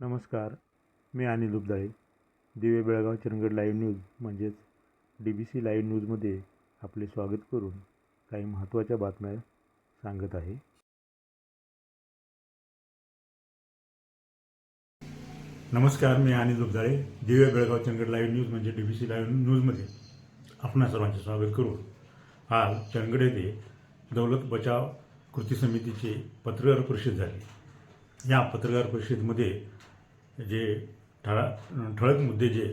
नमस्कार मी अनिल उबदाळे. दिवे Belgaum Chandgad live news म्हणजेच डी बी सी लाईव्ह न्यूजमध्ये आपले स्वागत करून काही महत्त्वाच्या बातम्या सांगत आहे. नमस्कार मी अनिल उबदाळे. दिवे बेळगाव चंदगड लाईव्ह न्यूज म्हणजे डी बी सी लाईव्ह न्यूजमध्ये आपणा सर्वांचे स्वागत करून आज चंदगड येथे दौलत बचाव कृती समितीचे पत्रकार परिषद झाली. या पत्रकार परिषदेमध्ये जे ठळा ठळक मुद्दे जे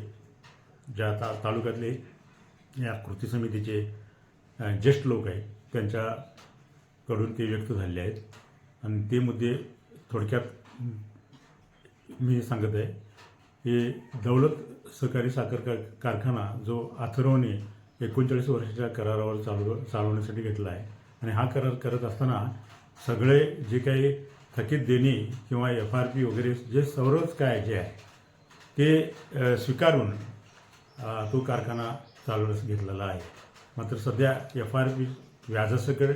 ज्या ता तालुक्यातले या कृती समितीचे ज्येष्ठ लोक आहेत त्यांच्याकडून ते व्यक्त झालेले आहेत. आणि ते मुद्दे थोडक्यात मी सांगत आहे. हे दौलत सहकारी साखर कार कारखाना जो अथर्वने एकोणचाळीस वर्षाच्या करारावर चालू चालवण्यासाठी घेतला आहे. आणि हा करार करत असताना सगळे जे काही थकीत देणे किंवा एफ आर पी वगैरे जे सर्वच काय जे आहे ते स्वीकारून तो कारखाना चालवण्यास घेतलेला आहे. मात्र सध्या एफ आर पी व्याजासकट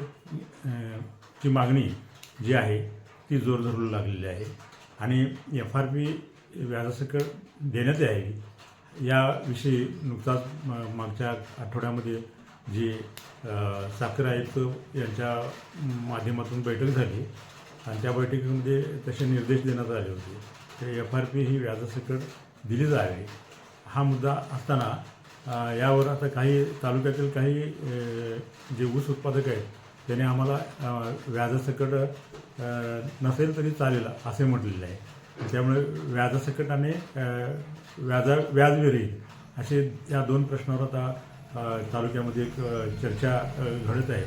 ची मागणी जी आहे ती जोर धरू लागलेली आहे. आणि एफ आर पी व्याजासकट देण्यात यावी याविषयी नुकताच मागच्या आठवड्यामध्ये जी साखर आयुक्त यांच्या माध्यमातून बैठक झाली आणि त्या बैठकीमध्ये तसे निर्देश देण्यात आले होते. ते एफ आर पी ही व्याजासकट दिली जावी हा मुद्दा असताना यावर आता काही तालुक्यातील काही जे ऊस उत्पादक आहेत त्याने आम्हाला व्याजासकट नसेल तरी चालेल असे म्हटलेले आहे. त्यामुळे व्याजासकट आणि व्याजा व्याजविरहित असे या दोन प्रश्नावर आता तालुक्यामध्ये एक चर्चा घडत आहे.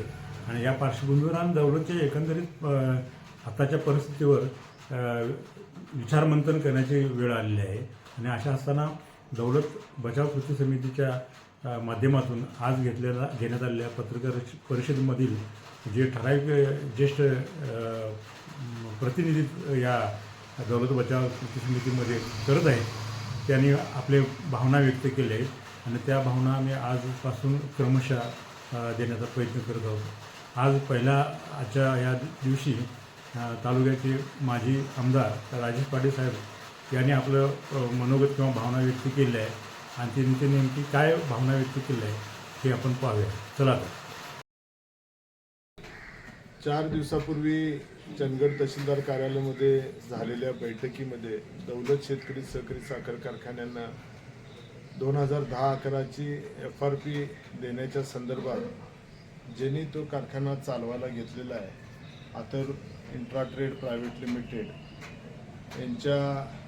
आणि या पार्श्वभूमीवर आणि दौलतच्या एकंदरीत आत्ताच्या आताच्या परिस्थितीवर विचारमंथन करण्याची वेळ आलेली आहे. आणि अशा असताना दौलत बचाव कृती समितीच्या माध्यमातून आज घेतलेला घेण्यात आलेल्या पत्रकार परिषदेमधील जे ठराविक ज्येष्ठ प्रतिनिधी या दौलत बचाव कृती समितीमध्ये करत आहेत त्यांनी आपले भावना व्यक्त केले आहेत. आणि त्या भावना आम्ही आजपासून क्रमशः देण्याचा प्रयत्न करत आहोत. आज पहिल्या आजच्या या दिवशी तालुक्याचे माजी आमदार राजेश पाटील साहेब यांनी आपलं मनोगत किंवा भावना व्यक्त केली आहे आणि त्यांनी नेमकी काय भावना व्यक्त केली आहे हे आपण पाहूया. चला तर. चार दिवसापूर्वी चंदगड तहसीलदार कार्यालयामध्ये झालेल्या बैठकीमध्ये दौलत शेतकरी सहकारी साखर कारखान्यांना दोन हजार दहा अकराची एफ आर पी देण्याच्या संदर्भात ज्यांनी तो कारखाना चालवायला घेतलेला आहे. आता इंट्राट्रेड प्रायव्हेट लिमिटेड यांच्या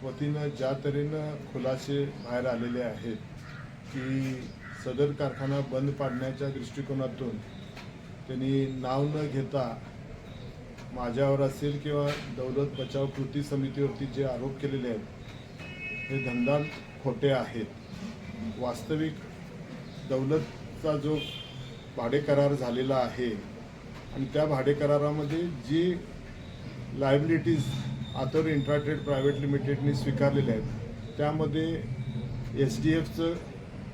वतीनं ज्या तऱ्हेनं खुलासे बाहेर आलेले आहेत की सदर कारखाना बंद पाडण्याच्या दृष्टिकोनातून त्यांनी नाव न घेता माझ्यावर असेल किंवा दौलत बचाव कृती समितीवरती जे आरोप केलेले आहेत हे धंदा खोटे आहेत. वास्तविक दौलतचा जो भाडे करार झालेला आहे आणि त्या भाडे करारामध्ये जी लायबिलिटीज आतर इंट्राट्रेड प्रायव्हेट लिमिटेडने स्वीकारलेल्या आहेत. त्यामध्ये एस डी एफचं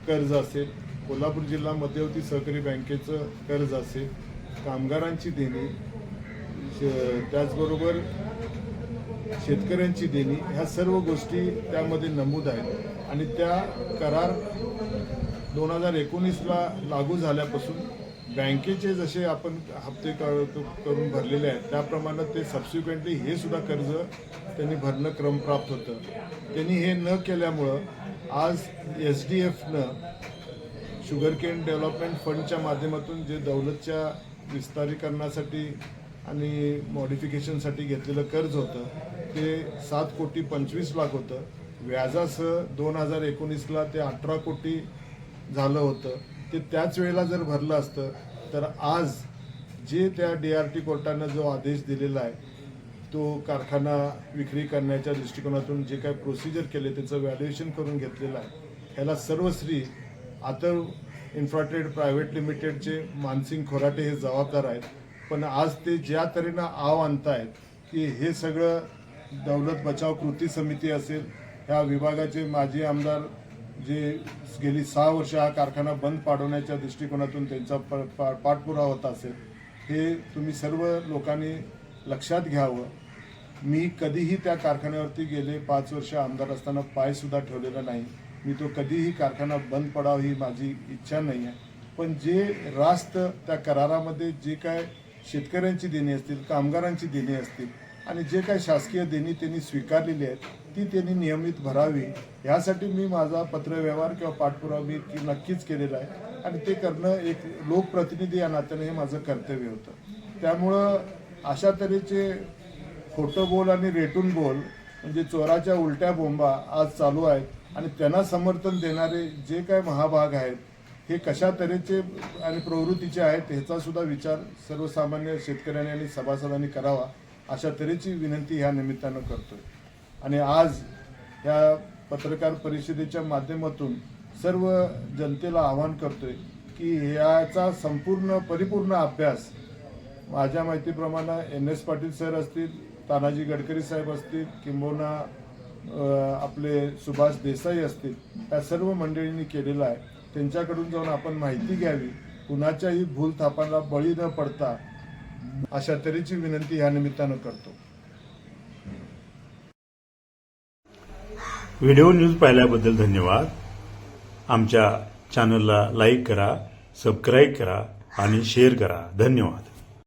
कर्ज असेल कोल्हापूर जिल्हा मध्यवर्ती सहकारी बँकेचं कर्ज असेल कामगारांची देणी श- त्याचबरोबर शेतकऱ्यांची देणी ह्या सर्व गोष्टी त्यामध्ये नमूद आहेत. आणि त्या करार दोन हजार एकोणीसला लागू झाल्यापासून बँकेचे जसे आपण हप्ते करून भरलेले आहेत त्याप्रमाणे ते सबसिक्वेंटली हे सुद्धा कर्ज त्यांनी भरणं क्रमप्राप्त होतं. त्यांनी हे न केल्यामुळं आज एस डी एफनं शुगरकेन डेव्हलपमेंट फंडच्या माध्यमातून जे दौलतच्या विस्तारीकरणासाठी आणि मॉडिफिकेशनसाठी घेतलेलं कर्ज होतं ते सात कोटी पंचवीस लाख होतं. व्याजासह दोन हजार एकोणीसला ते अठरा कोटी झालं होतं. ते त्याच वेळेला जर भरलं असतं तर आज जे त्या डी आर टी कोर्टानं जो आदेश दिलेला आहे तो कारखाना विक्री करण्याच्या दृष्टिकोनातून जे काय प्रोसिजर केले त्याचं व्हॅल्युएशन करून घेतलेलं आहे. ह्याला सर्वश्री आता इन्फ्राट्रेड प्रायव्हेट लिमिटेडचे मानसिंग खोराटे हे जबाबदार आहेत. पण आज ते ज्या तऱ्हेनं आव आणतायत की हे सगळं दौलत बचाव कृती समिती असेल ह्या विभागाचे माजी आमदार जे गेली सहा वर्ष हा कारखाना बंद पाडवण्याच्या दृष्टिकोनातून त्यांचा प- पा- पाठपुरावा होत असेल हे तुम्ही सर्व लोकांनी लक्षात घ्यावं. मी कधीही त्या कारखान्यावरती गेले पाच वर्ष आमदार असताना पायसुद्धा ठेवलेला नाही. मी तो कधीही कारखाना बंद पडावा ही माझी इच्छा नाही आहे. पण जे रास्त त्या करारामध्ये जे काय शेतकऱ्यांची देणी असतील कामगारांची देणी असतील आणि जे काही शासकीय देणी त्यांनी स्वीकारलेली आहेत ती त्यांनी नियमित भरावी. ह्यासाठी मी माझा पत्रव्यवहार किंवा पाठपुरावा मी की नक्कीच केलेला आहे. आणि ते करणं एक लोकप्रतिनिधी या नात्याने हे माझं कर्तव्य होतं. त्यामुळं अशा तऱ्हेचे खोटं बोल आणि रेटून बोल म्हणजे चोराच्या उलट्या बोंबा आज चालू आहेत. आणि त्यांना समर्थन देणारे जे काय महाभाग आहेत हे कशा तऱ्हेचे आणि प्रवृत्तीचे आहेत ह्याचासुद्धा विचार सर्वसामान्य शेतकऱ्यांनी आणि सभासदांनी करावा. अशा तऱ्हेची विनंती ह्या निमित्तानं करतोय. आणि आज या पत्रकार परिषदेच्या माध्यमातून सर्व जनतेला आवाहन करतोय की ह्याचा संपूर्ण परिपूर्ण अभ्यास माझ्या माहितीप्रमाणे एन एस पाटील सर असतील तानाजी गडकरी साहेब असतील किंबहुना आपले सुभाष देसाई असतील या सर्व मंडळींनी केलेला आहे. त्यांच्याकडून जाऊन आपण माहिती घ्यावी. कुणाच्याही भूलथापांना बळी न पडता अशा तऱ्हेची विनंती या निमित्तानं करतो. व्हिडिओ न्यूज पाहिल्याबद्दल धन्यवाद. आमच्या चॅनलला लाईक करा सबस्क्राईब करा आणि शेअर करा. धन्यवाद.